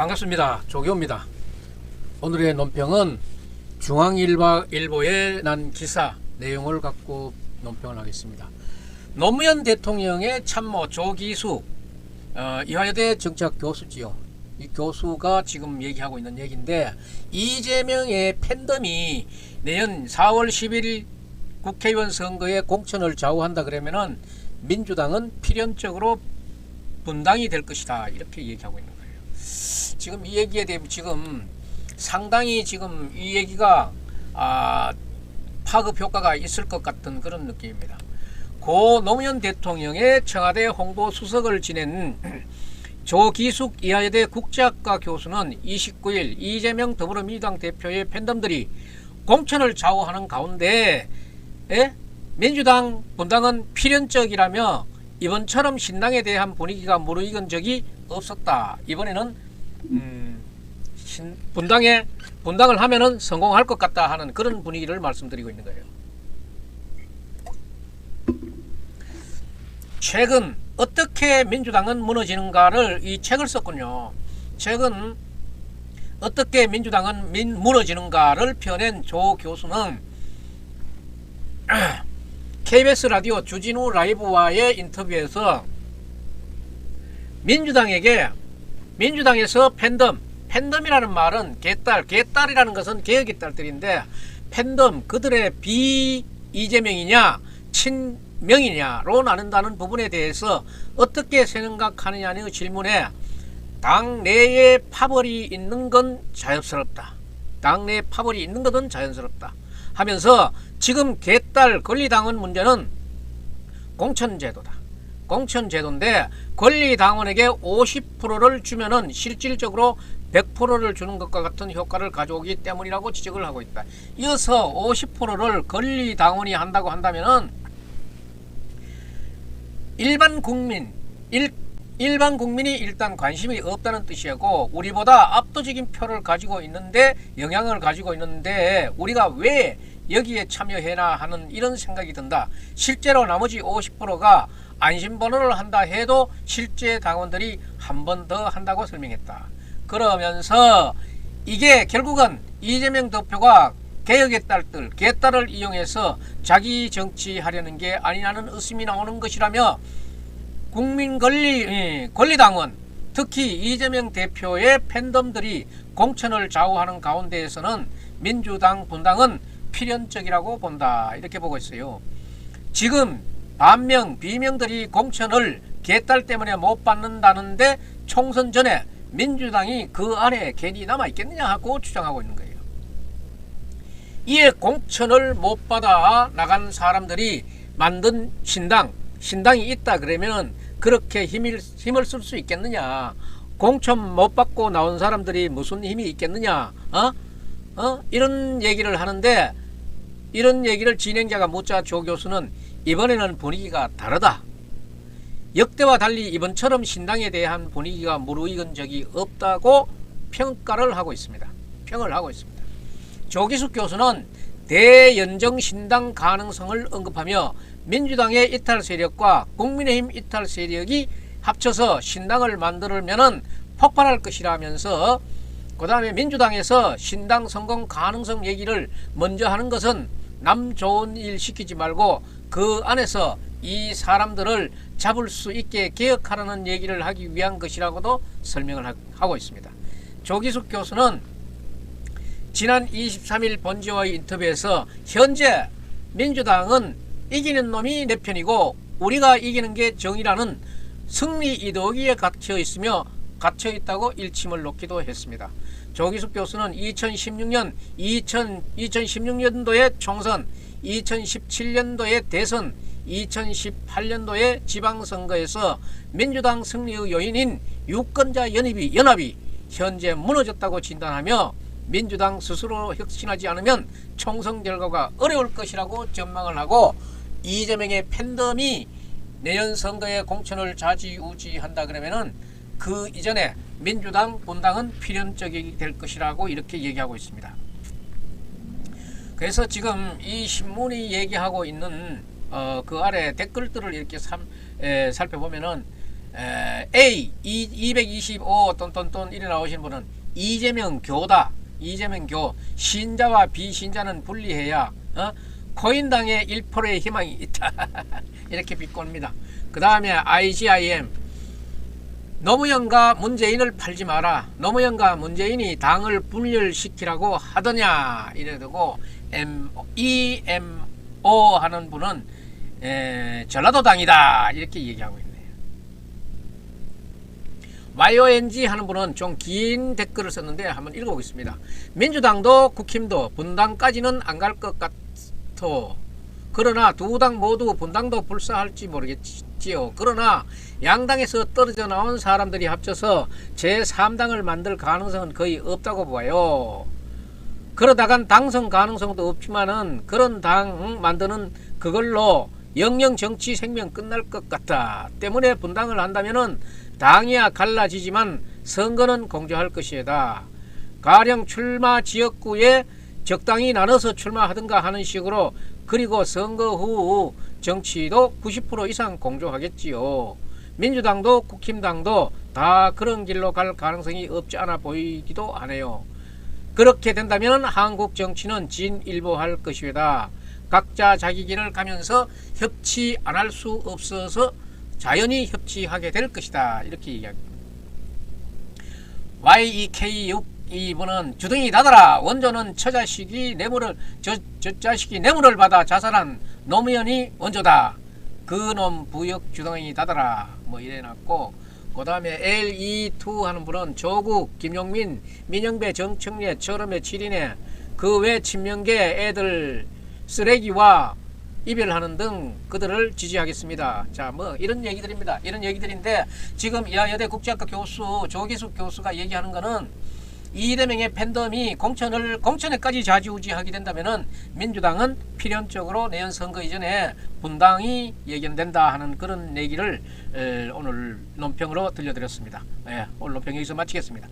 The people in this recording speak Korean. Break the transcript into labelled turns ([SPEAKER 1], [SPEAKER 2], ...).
[SPEAKER 1] 반갑습니다. 조교입니다. 오늘의 논평은 중앙일보에 난 기사 내용을 갖고 논평을 하겠습니다. 노무현 대통령의 참모 조기수 어, 이화여대 정치학 교수지요. 이 교수가 지금 얘기하고 있는 얘기인데 이재명의 팬덤이 내년 4월 10일 국회의원 선거에 공천을 좌우한다 그러면은 민주당은 필연적으로 분당이 될 것이다 이렇게 얘기하고 있는 거예요. 지금 이 얘기에 대해 지금 상당히 지금 이 얘기가 아, 파급 효과가 있을 것 같은 그런 느낌입니다. 고 노무현 대통령의 청와대 홍보 수석을 지낸 조기숙 이하여대 국제학과 교수는 29일 이재명 더불어민주당 대표의 팬덤들이 공천을 좌우하는 가운데 에? 민주당 분당은 필연적이라며 이번처럼 신당에 대한 분위기가 무르익은 적이 없었다. 이번에는 음, 신, 분당에 분당을 하면은 성공할 것 같다 하는 그런 분위기를 말씀드리고 있는 거예요. 최근 어떻게 민주당은 무너지는가를 이 책을 썼군요. 책은 어떻게 민주당은 민, 무너지는가를 펴낸 조 교수는 KBS 라디오 주진우 라이브와의 인터뷰에서 민주당에게 민주당에서 팬덤 팬덤이라는 말은 개딸 개딸이라는 것은 개혁의 딸들인데 팬덤 그들의 비 이재명이냐 친명이냐로 나눈다는 부분에 대해서 어떻게 생각하느냐는 질문에 당 내에 파벌이 있는 건 자연스럽다. 당 내에 파벌이 있는 것은 자연스럽다. 하면서 지금 개딸 권리당원 문제는 공천제도다. 공천제도인데 권리당원에게 50%를 주면은 실질적으로 100%를 주는 것과 같은 효과를 가져오기 때문이라고 지적을 하고 있다. 이어서 50%를 권리당원이 한다고 한다면은 일반 국민 일, 일반 국민이 일단 관심이 없다는 뜻이고 우리보다 압도적인 표를 가지고 있는데 영향을 가지고 있는데 우리가 왜 여기에 참여해나 하는 이런 생각이 든다. 실제로 나머지 50%가 안심번호를 한다 해도 실제 당원들이 한 번 더 한다고 설명했다. 그러면서 이게 결국은 이재명 대표가 개혁의 딸들, 개딸을 이용해서 자기 정치하려는 게 아니라는 의심이 나오는 것이라며 국민 권리 예, 권리당원 특히 이재명 대표의 팬덤들이 공천을 좌우하는 가운데에서는 민주당 분당은 필연적이라고 본다 이렇게 보고 있어요. 지금 반명 비명들이 공천을 개딸 때문에 못 받는다는데 총선 전에 민주당이 그 안에 괜히 남아 있겠느냐 하고 주장하고 있는 거예요. 이에 공천을 못 받아 나간 사람들이 만든 신당, 신당이 있다 그러면 그렇게 힘을, 힘을 쓸 수 있겠느냐? 공천 못 받고 나온 사람들이 무슨 힘이 있겠느냐? 어? 어? 이런 얘기를 하는데 이런 얘기를 진행자가 묻자 조 교수는 이번에는 분위기가 다르다. 역대와 달리 이번처럼 신당에 대한 분위기가 무르익은 적이 없다고 평가를 하고 있습니다. 평을 하고 있습니다. 조기숙 교수는 대연정 신당 가능성을 언급하며 민주당의 이탈 세력과 국민의힘 이탈 세력이 합쳐서 신당을 만들면은 폭발할 것이라면서 그 다음에 민주당에서 신당 성공 가능성 얘기를 먼저 하는 것은 남 좋은 일 시키지 말고 그 안에서 이 사람들을 잡을 수 있게 개혁하라는 얘기를 하기 위한 것이라고도 설명을 하고 있습니다. 조기숙 교수는 지난 23일 본지와의 인터뷰에서 현재 민주당은 이기는 놈이 내 편이고 우리가 이기는 게 정의라는 승리 이데올기에 갇혀 있으며 갇혀 있다고 일침을 놓기도 했습니다. 조기숙 교수는 2016년 2000, 2016년도에 총선, 2017년도에 대선, 2018년도에 지방선거에서 민주당 승리의 요인인 유권자 연합이, 연합이 현재 무너졌다고 진단하며 민주당 스스로 혁신하지 않으면 총선 결과가 어려울 것이라고 전망을 하고 이재명의 팬덤이 내년 선거에 공천을 좌지우지한다 그러면은 그 이전에 민주당 본당은 필연적이 될 것이라고 이렇게 얘기하고 있습니다. 그래서 지금 이 신문이 얘기하고 있는 어, 그 아래 댓글들을 이렇게 삼, 에, 살펴보면은 에, A 225 똔똔똔 이래 나오신 분은 이재명 교다. 이재명 교 신자와 비신자는 분리해야 어? 코인당의 1%의 희망이 있다. 이렇게 비꼬입니다. 그 다음에 IGIM 노무현과 문재인을 팔지 마라. 노무현과 문재인이 당을 분열시키라고 하더냐 이래두고 M, EMO 하는 분은 에, 전라도당이다 이렇게 얘기하고 있네요. YONG 하는 분은 좀 긴 댓글을 썼는데 한번 읽어보겠습니다. 민주당도 국힘도 분당까지는 안 갈 것 같아. 그러나 두 당 모두 분당도 불사할지 모르겠지 요. 그러나 양당에서 떨어져 나온 사람들이 합쳐서 제3당을 만들 가능성은 거의 없다고 봐요. 그러다간 당선 가능성도 없지만은 그런 당 만드는 그걸로 영영 정치 생명 끝날 것 같다. 때문에 분당을 한다면은 당이야 갈라지지만 선거는 공조할 것이다. 가령 출마 지역구에 적당히 나눠서 출마하든가 하는 식으로 그리고 선거 후 정치도 90% 이상 공조하겠지요. 민주당도 국힘당도 다 그런 길로 갈 가능성이 없지 않아 보이기도 하네요. 그렇게 된다면 한국 정치는 진일보할 것이다. 각자 자기 길을 가면서 협치 안 할 수 없어서 자연히 협치하게 될 것이다. 이렇게 이야기합니다. YEK6 이분은 주둥이 닫아라. 원조는 처자식이 뇌물을 저, 저 자식이 뇌물을 받아 자살한 노무현이 원조다. 그놈 부역 주둥이 닫아라. 뭐 이래놨고 그 다음에 LE2 하는 분은 조국, 김용민, 민영배, 정청래, 철음의 7인에 그 외 친명계 애들 쓰레기와 이별하는 등 그들을 지지하겠습니다. 자, 뭐 이런 얘기들입니다. 이런 얘기들인데 지금 야여대 국제학과 교수 조기숙 교수가 얘기하는 거는 이재명의 팬덤이 공천을 공천에까지 좌지우지하게 된다면은 민주당은 필연적으로 내년 선거 이전에 분당이 예견된다 하는 그런 얘기를 에, 오늘 논평으로 들려드렸습니다. 예, 오늘 논평 여기서 마치겠습니다.